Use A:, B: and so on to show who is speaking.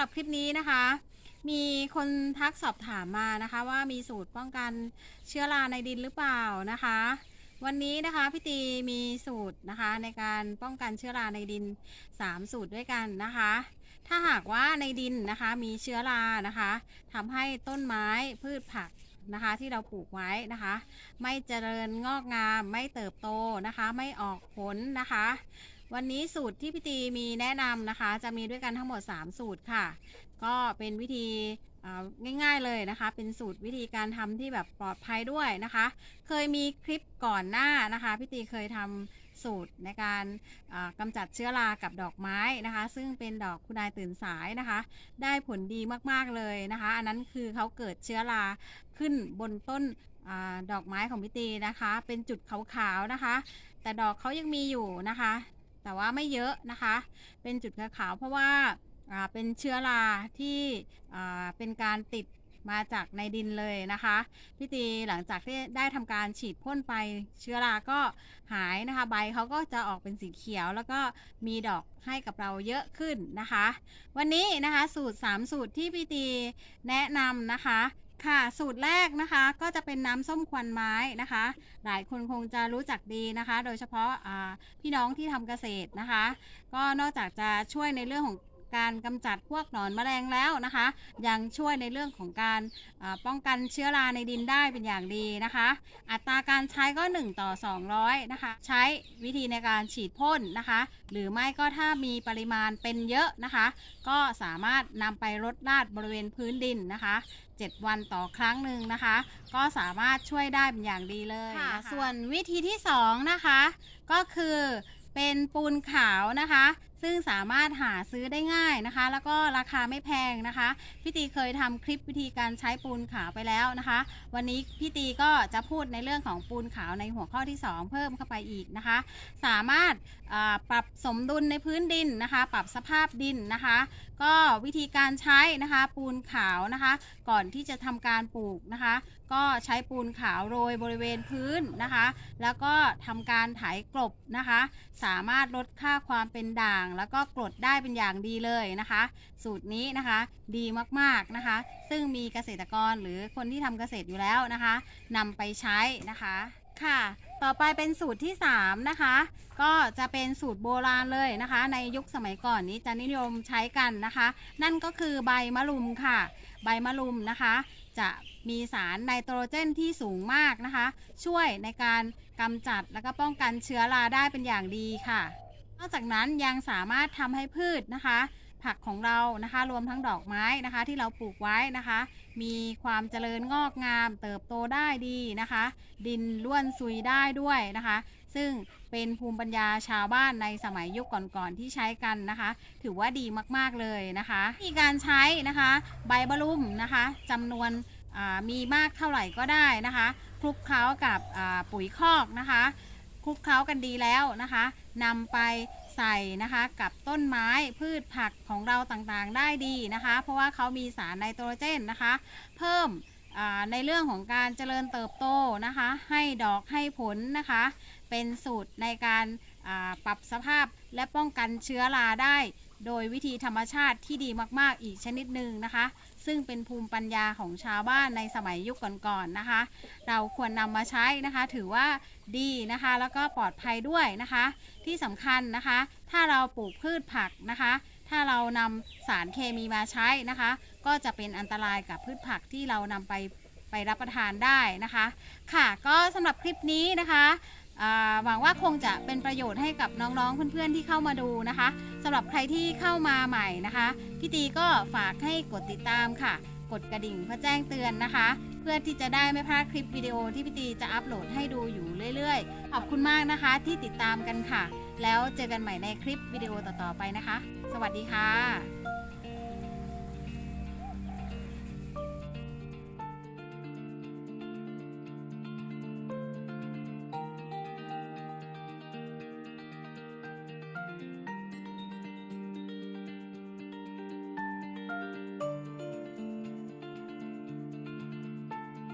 A: รับคลิปนี้นะคะ มีคนทักสอบถามมานะคะ ว่ามีสูตรป้องกันเชื้อราในดินหรือเปล่านะคะ วันนี้นะคะพี่ตีมีสูตรนะคะในการป้องกันเชื้อราในดิน 3 สูตรด้วยกันนะคะ ถ้าหากว่าในดินนะคะมีเชื้อรานะคะทำให้ต้นไม้พืชผักนะคะที่เราปลูกไว้นะคะ ไม่เจริญงอกงามไม่เติบโตนะคะ ไม่ออกผลนะคะ วันนี้สูตรที่พี่ตีมีแนะนำนะคะ จะมีด้วยกันทั้งหมด 3 สูตรค่ะ ก็เป็นวิธีง่ายๆเลยนะคะ เป็นสูตรวิธีการทำที่แบบปลอดภัยด้วยนะคะ เคยมีคลิปก่อนหน้านะคะพี่ตีเคยทำสูตรในการอ่ากำจัดเชื้อรากับดอกไม้นะคะ ซึ่งเป็นดอกคุณนายตื่นสายนะคะ ได้ผลดีมากๆเลยนะคะ อันนั้นคือเขาเกิดเชื้อราขึ้นบนต้นอดอกไม้ของพี่ตีนะคะ เป็นจุดขาวๆนะคะ แต่ดอกเขายังมีอยู่นะคะ แต่ว่าไม่เยอะนะคะ เป็นจุดขาวๆเพราะว่าเป็นเชื้อราที่เป็นการติดมาจากในดินเลยนะคะพี่ตีหลังจากที่ได้ทำการฉีดพ่นไปเชื้อราก็หายนะคะ ใบเขาก็จะออกเป็นสีเขียว แล้วก็มีดอกให้กับเราเยอะขึ้นนะคะ วันนี้นะคะสูตร 3 สูตรที่พี่ตีแนะนำนะคะ ค่ะ สูตรแรกนะคะก็จะเป็นน้ำส้มควันไม้นะคะ หลายคนคงจะรู้จักดีนะคะ โดยเฉพาะอ่าพี่น้องที่ทำเกษตรนะคะ ก็นอกจากจะช่วยในเรื่องของการกำจัดพวกหนอนแมลงแล้วนะคะ ยังช่วยในเรื่องของการป้องกันเชื้อราในดินได้เป็นอย่างดีนะคะ อัตราการใช้ก็ 1 ต่อ 200 นะคะ ใช้วิธีในการฉีดพ่นนะคะ หรือไม่ก็ถ้ามีปริมาณเป็นเยอะนะคะ ก็สามารถนำไปรดราดบริเวณพื้นดินนะคะ 7 วันต่อครั้งหนึ่งนะคะ ก็สามารถช่วยได้เป็นอย่างดีเลยค่ะส่วนวิธีที่ 2 นะคะ ก็คือเป็นปูนขาวนะคะ ซึ่งสามารถหาซื้อได้ง่ายนะคะ แล้วก็ราคาไม่แพงนะคะพี่ตีเคยทำคลิปวิธีการใช้ปูนขาวไปแล้วนะคะ วันนี้พี่ตีก็จะพูดในเรื่องของปูนขาวในหัวข้อที่ 2 เพิ่มเข้าไปอีกนะคะ สามารถปรับสมดุลในพื้นดินนะคะ ปรับสภาพดินนะคะ ก็วิธีการใช้นะคะปูนขาวนะคะ ก่อนที่จะทำการปลูกนะคะ ก็ใช้ปูนขาวโรยบริเวณพื้นนะคะ แล้วก็ทำการไถกลบนะคะ สามารถลดค่าความเป็นด่างแล้วก็กรดได้เป็นอย่างดีเลยนะคะ สูตรนี้นะคะดีมากๆนะคะ ซึ่งมีเกษตรกรหรือคนที่ทำเกษตรอยู่แล้วนะคะนำไปใช้นะคะค่ะ ต่อไปเป็นสูตรที่ 3 นะคะ ก็จะเป็นสูตรโบราณเลยนะคะ ในยุคสมัยก่อนนี้จะนิยมใช้กันนะคะ นั่นก็คือใบมะรุมค่ะ ใบมะรุมนะคะ จะมีสารไนโตรเจนที่สูงมากนะคะ ช่วยในการกำจัดและก็ป้องกันเชื้อราได้เป็นอย่างดีค่ะ อกจากนั้นยังสามารถทำให้พืชนะคะ ผักของเรานะคะ รวมทั้งดอกไม้นะคะ ที่เราปลูกไว้นะคะ มีความเจริญงอกงาม เติบโตได้ดีนะคะ ดินร่วนซุยได้ด้วยนะคะ ซึ่งเป็นภูมิปัญญาชาวบ้านในสมัยยุคก่อนๆที่ใช้กันนะคะ ถือว่าดีมากๆเลยนะคะวิธีการใช้นะคะ ใบบะลุมนะคะจำนวนมีมากเท่าไหร่ก็ได้นะคะคลุกเคล้ากับปุ๋ยคอกนะคะ คลุกเคล้ากันดีแล้วนะคะนำไปใส่นะคะกับต้นไม้พืชผักของเราต่างๆได้ดีนะคะ เพราะว่าเขามีสารไนโตรเจนนะคะ เพิ่มในเรื่องของการเจริญเติบโตนะคะ ให้ดอกให้ผลนะคะ เป็นสูตรในการปรับสภาพและป้องกันเชื้อราได้ โดยวิธีธรรมชาติที่ดีมาก ๆ อีกชนิดหนึ่งนะคะ ซึ่งเป็นภูมิปัญญาของชาวบ้านในสมัยยุคก่อนๆนะคะ เราควรนำมาใช้นะคะ ถือว่าดีนะคะ แล้วก็ปลอดภัยด้วยนะคะ ที่สำคัญนะคะ ถ้าเราปลูกพืชผักนะคะ ถ้าเรานำสารเคมีมาใช้นะคะ ก็จะเป็นอันตรายกับพืชผักที่เรานำไปไปรับประทานได้นะคะ ค่ะ ก็สำหรับคลิปนี้นะคะ หวังว่าคงจะเป็นประโยชน์ให้กับน้องๆ เพื่อนๆที่เข้ามาดูนะคะสำหรับใครที่เข้ามาใหม่นะคะพี่ตีก็ฝากให้กดติดตามค่ะ กดกระดิ่งเพื่อแจ้งเตือนนะคะ เพื่อที่จะได้ไม่พลาดคลิปวิดีโอที่พี่ตีจะอัปโหลดให้ดูอยู่เรื่อยๆ ขอบคุณมากนะคะที่ติดตามกันค่ะ แล้วเจอกันใหม่ในคลิปวิดีโอต่อๆไปนะคะ สวัสดีค่ะ